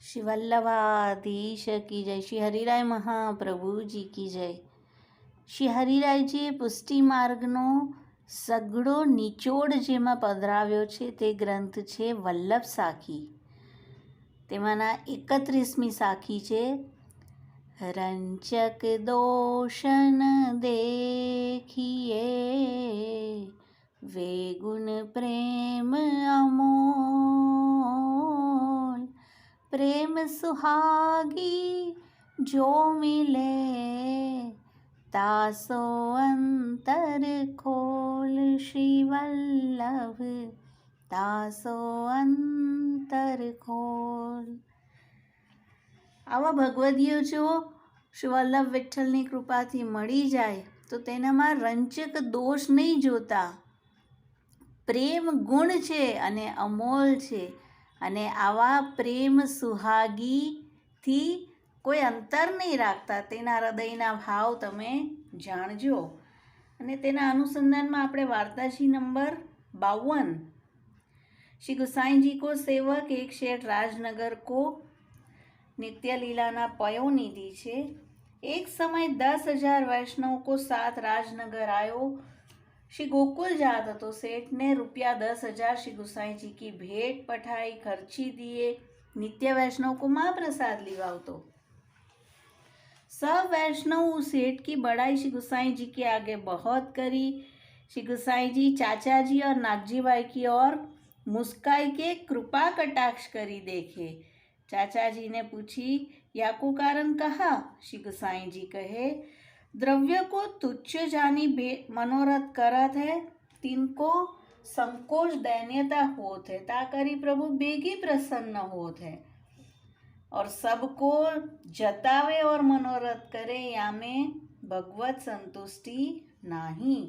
શ્રી વલ્લભાધીશ કી જય શ્રી હરિરાય મહાપ્રભુજી કી જય શ્રી હરિરાયજીએ પુષ્ટિ માર્ગનો સઘળો નિચોડ જેમાં પધરાવ્યો છે તે ગ્રંથ છે વલ્લભ સાખી તેમાંના એકત્રીસમી સાખી છે રંચક દોષન દેખીએ વેગુણ પ્રેમ અમોલ પ્રેમ સુહાગી જો મિલે, તાસો અંતર ખોલ શ્રી વલ્લભ તાસો અંતર ખોલ. આવા ભગવદીઓ જો શ્રી વલ્લભ વિઠ્ઠલની કૃપાથી મળી જાય, તો તેનામાં રંચક દોષ નહીં જોતા. પ્રેમ ગુણ છે અને અમોલ છે. અને આવા પ્રેમ સુહાગીથી કોઈ અંતર નહીં રાખતા. તેના હૃદયના ભાવ તમે જાણજો. અને તેના અનુસંધાનમાં આપણે વાર્તાશી નંબર બાવન. શ્રી ગુસાઈજી કો સેવક, એક શેઠ રાજનગર કો નિત્યલીલાના પયો નિધિ છે. એક સમય દસ હજાર વૈષ્ણવ કો સાથ રાજનગર આવ્યો श्री गोकुल जात तो सेठ ने रुपया दस हज़ार श्री गुसाई जी की भेंट पठाई, खर्ची दिए, नित्य वैष्णव को महाप्रसाद लिवावतो सब वैष्णव उस सेठ की बड़ाई श्री गुसाई जी के आगे बहुत करी। श्री गुसाई जी, चाचा जी और नागजी भाई की ओर मुस्काई के कृपा कटाक्ष करी देखे। चाचा जी ने पूछी या को कारण कहा? श्री गुसाई जी कहे द्रव्य को तुच्छ जानी बे मनोरथ करत है तिनको संकोच दैन्यता होत है ताकरी प्रभु बेगी प्रसन्न होत है और सबको जतावे और मनोरथ करे या में भगवत संतुष्टि नहीं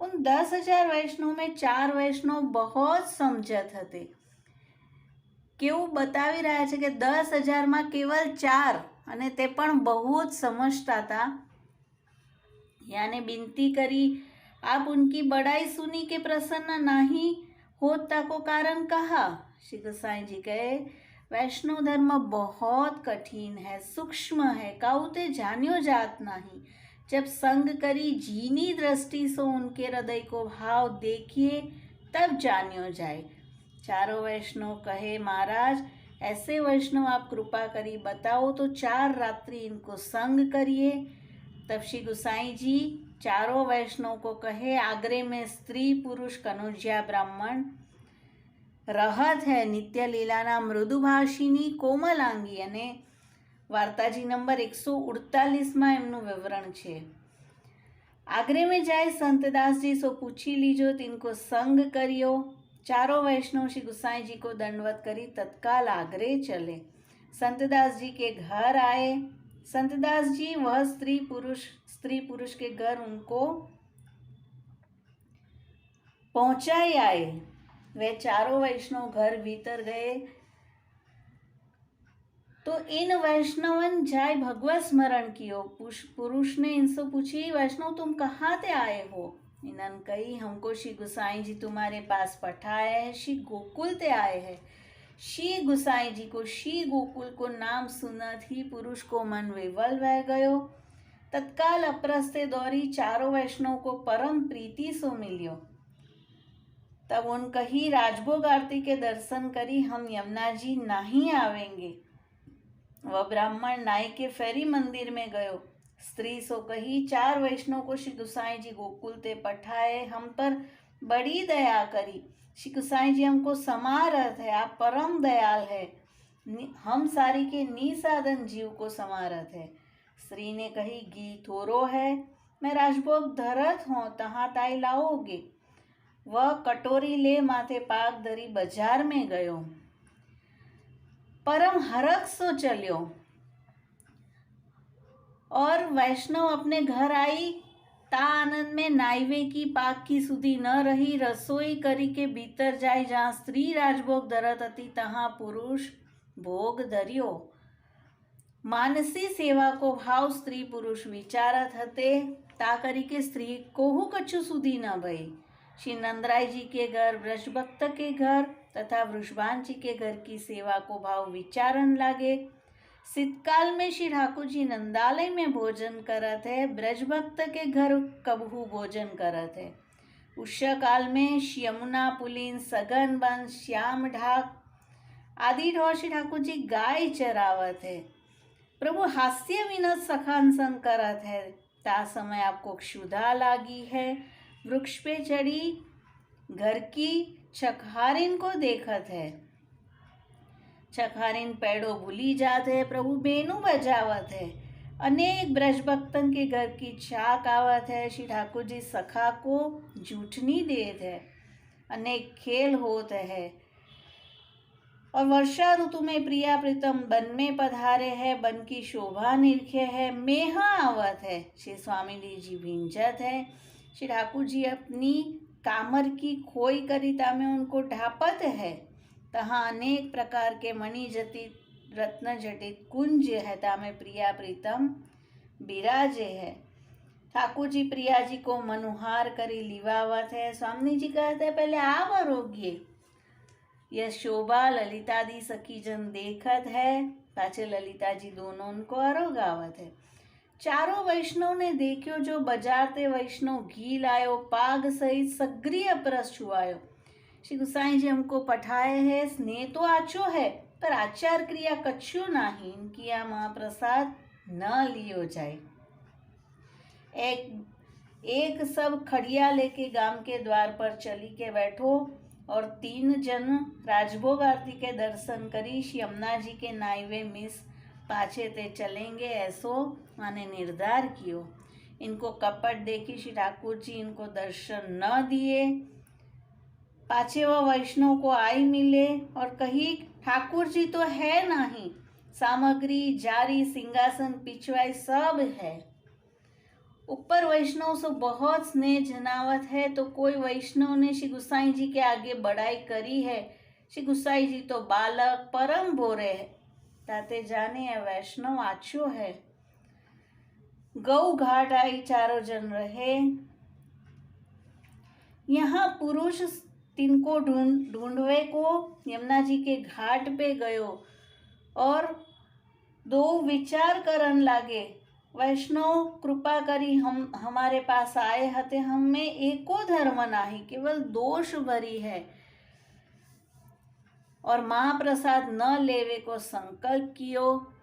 उन दस हजार वैष्णव में चार वैष्णव बहुत સમજત હતી કેવું બતાવી રહ્યા છે કે દસ હજારમાં કેવલ ચાર અને તે પણ બહુ જ સમજતા હતા याने विनती करी। आप उनकी बड़ाई सुनी के प्रसन्न नहीं होता को कारण कहा। श्री गोसाई जी कहे वैष्णव धर्म बहुत कठिन है, सूक्ष्म है, काउते जानियो जात नहीं। जब संग करी जीनी दृष्टि से उनके हृदय को भाव देखिए, तब जानियो जाए। चारों वैष्णव कहे, महाराज, ऐसे वैष्णव आप कृपा करी बताओ तो चार रात्रि इनको संग करिए। तब श्री गुसाई जी चारों वैष्णव को कहे आगरे में स्त्री पुरुष कनुज्या ब्राह्मण રહત હે નિત્ય લીલાના મૃદુભાષીની કોમલાંગી અને વાર્તાજી નંબર એકસો ઉડતાલીસમાં એમનું વિવરણ છે આગ્રે में जाए संतदास जी सो पूछी लीजो तिनको संग करियो चारों वैष्णव श्री गुसाई जी को दंडवत करी तत्काल आगरे चले संतदास जी के घर आए संतदास जी वह स्त्री पुरुष स्त्री पुरुष के घर उनको पहुंचाई आए। वे चारों वैष्णव घर भीतर गए। तो इन वैष्णवन जाय भगवत स्मरण कियो। पुरुष ने इनसे पूछी, वैष्णव, तुम कहाँ से आए हो? इन्हन कही, हमको श्री गुसाई जी तुम्हारे पास पठाए है। श्री गोकुल ते आए हैं। श्री गुसाई जी को श्री गोकुल को नाम सुनत ही पुरुष को मन विवल वह गयो। तत्काल अप्रस्ते दौरी चारों वैष्णव को परम प्रीति सो मिलियो। तब उन कही, राजभोग आरती के दर्शन करी, हम यमुना जी नहीं आवेंगे। वह ब्राह्मण नाई के फेरी मंदिर में गयो। स्त्री सो कही, चार वैष्णव को श्री गुसाई जी गोकुल ते पठाए, हम पर बड़ी दया करी। श्री गुसाई जी हमको समारथ है आप परम दयाल है। हम सारी के निसाधन जीव को समारथ है स्त्री ने कही घी थोरो है, मैं राजभोग धरत हूँ, तहाँ ताई लाओगे। वह कटोरी ले माथे पाक धरी बाज़ार में गयो। परम हरक सो चलियो। और वैष्णव अपने घर आई ता आनंद में नाइवे की पाक की सुधी न रही, रसोई करी के भीतर जाए जहाँ स्त्री राजभोग धरत હતી तहाँ पुरुष भोग धरियो। मानसी सेवा को भाव स्त्री पुरुष विचारत हते, ता करी के स्त्री कोहू कछु सुधी न भई। श्री नंदराय जी के घर वृषभक्त के घर, तथा वृषभान जी के घर की सेवा को भाव विचारण लागे। शीतकाल में श्री ठाकुर जी नंदालय में भोजन करत है, ब्रजभक्त के घर कबहू भोजन करत है। उष्य काल में यमुना, पुलिन, सघन बन श्याम ढाक आदि ढोर श्री ठाकुर जी गाय चरावत है। प्रभु हास्य विनोद सखान संग करत है। ता समय आपको क्षुधा लागी है। वृक्ष पे चढ़ी, घर की छखारिन को देखत है। छखारिन पेड़ो भूली जात है, प्रभु बेनु बजावत है। अनेक ब्रज भक्तन के घर की चाक आवत है, श्री ठाकुर जी सखा को जूठनी देत है। अनेक खेल होत है। और वर्षा ऋतु में प्रिया प्रीतम बन में पधारे है बन की शोभा निरखे है, मेहा आवत है। श्री स्वामी जी भिंजत है। श्री ठाकुर जी अपनी कामर की खोई करिता में उनको ढापत है। तहाँ अनेक प्रकार के मणि जटित रत्न जटित कुंज है। तामे प्रिया प्रीतम बिराजे है। ठाकुर जी प्रिया जी को मनुहार करी लिवावत है। स्वामी जी कहते हैं, पहले आप आरोग्य यह शोभा ललिता दी सखी जन देखत है। पाचे ललिता जी दोनों उनको आरोगावत है। चारों वैष्णव ने देखियो, जो बाज़ार ते वैष्णव घी लायो, पाग सहित सग्री अपरस छुआयो श्री गुसाई जी हमको पठाए है, स्नेह तो आचो है, पर आचार क्रिया कच्छो नहीं यह महाप्रसाद न लियो जाए। एक एक सब खड़िया लेके गाँव के द्वार पर चली के बैठो, और तीन जन राजभोग आरती के दर्शन करी, श्री यमुना जी के नाइवे मिस पाछे ते चलेंगे, ऐसो माने निर्धार कियो। इनको कपट देखी श्री ठाकुर जी इनको दर्शन न दिए पाछे वह वैष्णव को आई मिले और कही, ठाकुर जी तो है नहीं। सामग्री, जारी, सिंहासन, पिछवाई सब है। ऊपर वैष्णव से बहुत स्नेह जनावत है तो कोई वैष्णव ने श्री गुसाई जी के आगे बड़ाई करी है? श्री गुसाई जी तो बालक, परम बोरे है। ताते जाने है वैष्णव आछो है। गौ घाट आई चारों जन रहे। यहाँ पुरुष तिनको ढूंढ, ढूंढवे को यमुना जी के घाट पे गयो और दो विचार करन लागे, वैष्णव कृपा करी हम, हमारे पास आए हते, हम में एको धर्म नाही, केवल दोष भरी है। और महाप्रसाद न लेवे को संकल्प कियो।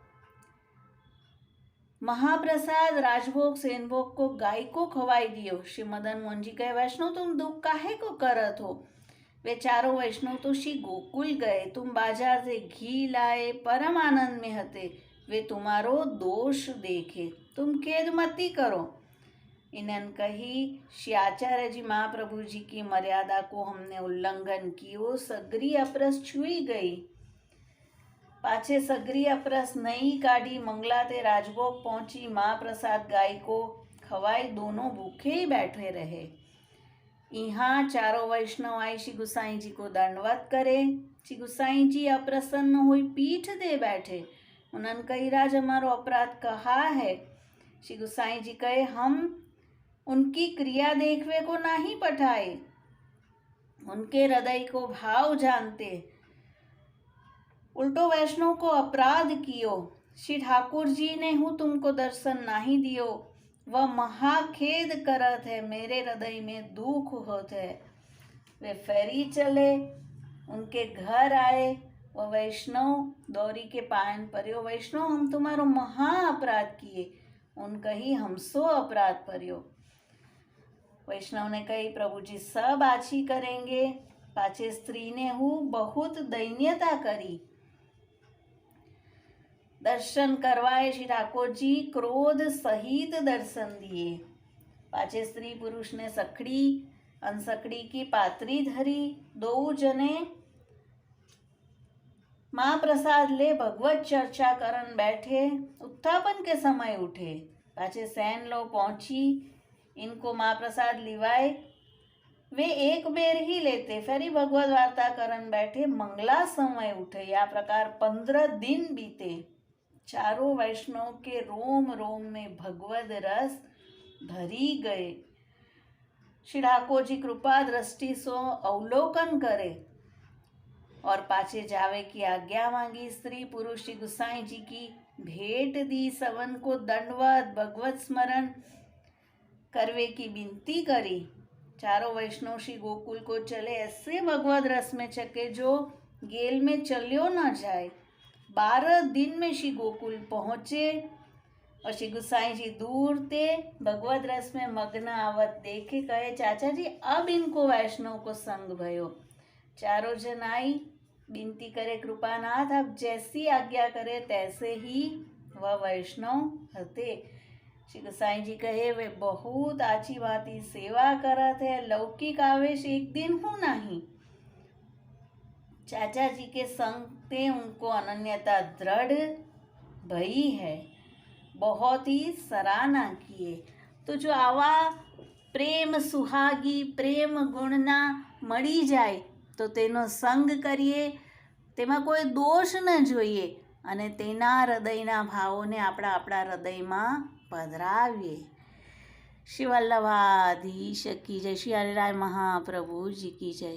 महाप्रसाद राजभोग, सेनभोग को गाय को खवाई दियो। श्री मदन मोहन जी कहे, वैष्णव, तुम दुख काहे को करत हो? वे चारों वैष्णव तो श्री गोकुल गए। तुम बाज़ार से घी लाए, परम आनंद में हते वे तुम्हारो दोष देखे। तुम खेद मती करो। इन्हन कही, श्री आचार्य जी, महाप्रभु जी की मर्यादा को हमने उल्लंघन की, वो सगरी अपरस छुई गई। पाछे सगरी अपरस नहीं काढ़ी, मंगला ते राजभोग पहुँची, महाप्रसाद गाय को खवाई दोनों भूखे ही बैठे रहे। यहाँ चारों वैष्णव आई श्री गुसाई जी को दंडवत करे श्री गुसाई जी अप्रसन्न हुई पीठ दे बैठे उन्होंने कही राज हमारो अपराध कहा है श्री गुसाई जी कहे हम उनकी क्रिया देखवे को नहीं पठाए उनके हृदय को भाव जानते उल्टो वैष्णव को अपराध कियो श्री ठाकुर जी ने हूँ तुमको दर्शन नहीं दियो वह महाखेद करत है, मेरे हृदय में दुख होत है। वे फेरी चले, उनके घर आए। वह वैष्णव दौरी के पायन पर्यो वैष्णव, हम तुम्हारो महा अपराध किए। उनका ही हमसो अपराध पर्यो वैष्णव ने कही प्रभु जी सब आछी करेंगे। पाचे स्त्री ने हूँ, बहुत दैन्यता करी। दर्शन करवाए श्री ठाकुर जी, क्रोध सहित दर्शन दिए। पाचे स्त्री पुरुष ने सखड़ी अनसकड़ी की पात्री धरी। दो जने महाप्रसाद ले भगवत चर्चा करन बैठे, उत्थापन के समय उठे। पाचे सैन लो पहुँची, इनको माँ प्रसाद लिवाए। वे एक बेर ही लेते, फेरी भगवत वार्ता करन बैठे, मंगला समय उठे। या प्रकार पंद्रह दिन बीते। चारों वैष्णव के रोम रोम में भगवत रस भरी गए। श्री ठाकुर जी कृपा दृष्टि सो अवलोकन करे और पाछे जावे की आज्ञा मांगी। स्त्री पुरुष श्री गुसाई जी की भेंट दी। सवन को दंडवत, भगवत स्मरण करवे की विनती करी। चारों वैष्णव श्री गोकुल को चले। ऐसे भगवत रस में चके जो गेल में चलियो न जाए। बारह दिन में श्री गोकुल पहुँचे और श्री गुसाई जी दूर थे। भगवत रस में मग्न आवत देखे कहे, चाचा जी, अब इनको वैष्णव को संग भयो। चारों जन आई, विनती करे, कृपानाथ, अब जैसी आज्ञा करे, तैसे ही वह वैष्णव हते। श्री गुसाई जी कहे, वे बहुत आची बाती सेवा करत है। लौकिक आवेश एक दिन हूँ नहीं। चाचा जी के संग ते उनको अनन्यता दृढ़ भई है बहुत ही સરાહના કીએ તો જો આવા પ્રેમ સુહાગી પ્રેમ ગુણના મળી જાય તો તેનો સંગ કરીએ તેમાં કોઈ દોષ ન જોઈએ અને તેના હૃદયના ભાવોને આપણા આપણા હૃદયમાં પધરાવીએ શિવલ્લભાધીશ કી જય શ્રી હરિરાય મહાપ્રભુજી કી જય